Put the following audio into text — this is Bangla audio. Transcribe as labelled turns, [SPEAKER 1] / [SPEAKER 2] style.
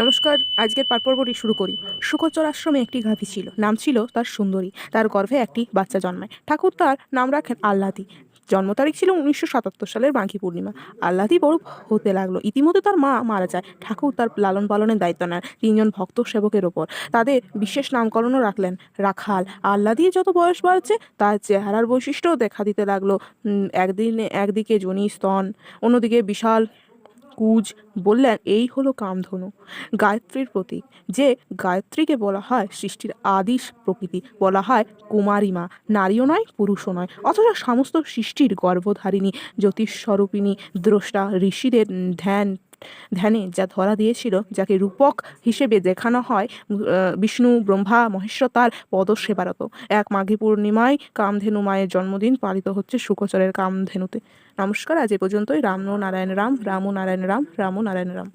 [SPEAKER 1] নমস্কার, আজকের পাঠপর্বটি শুরু করি। শুকচর আশ্রমে একটি গাভী ছিল, নাম ছিল তার সুন্দরী। তার গর্ভে একটি বাচ্চা জন্মায়। ঠাকুর তার নাম রাখেন আল্লাদি জন্ম তারিখ ছিল উনিশশো সাতাত্তর সালের বাঁকি পূর্ণিমা। আল্লাদি বড় হতে লাগল। ইতিমধ্যে তার মা মারা যায়। ঠাকুর তার লালন পালনের দায়িত্ব নেন তিনজন ভক্ত সেবকের ওপর। তাদের বিশেষ নামকরণও রাখলেন রাখাল। আল্লাদির যত বয়স বাড়ছে, তার চেহারার বৈশিষ্ট্যও দেখা দিতে লাগল। একদিনে একদিকে জনি স্তন, অন্যদিকে বিশাল কুজ বললেন, এই হলো কামধনু, গায়ত্রীর প্রতীক, যে গায়ত্রীকে বলা হয় সৃষ্টির আদিশ প্রকৃতি, বলা হয় কুমারীমা। নারীও নয়, পুরুষও নয়, অথচ সমস্ত সৃষ্টির গর্ভধারিণী, জ্যোতিষস্বরূপিণী, দ্রষ্টা, ঋষিদের ধ্যান ধ্যানে যা ধরা দিয়েছিল, যাকে রূপক হিসেবে দেখানো হয় বিষ্ণু, ব্রহ্মা, মহেশ্বর তার পদসেবারত। এক মাঘী পূর্ণিমায় কামধেনু মায়ের জন্মদিন পালিত হচ্ছে শুকচরের কামধেনুতে। নমস্কার, আজ এ পর্যন্তই। রাম নারায়ণ রাম রাম নারায়ণ রাম রাম নারায়ণ রাম।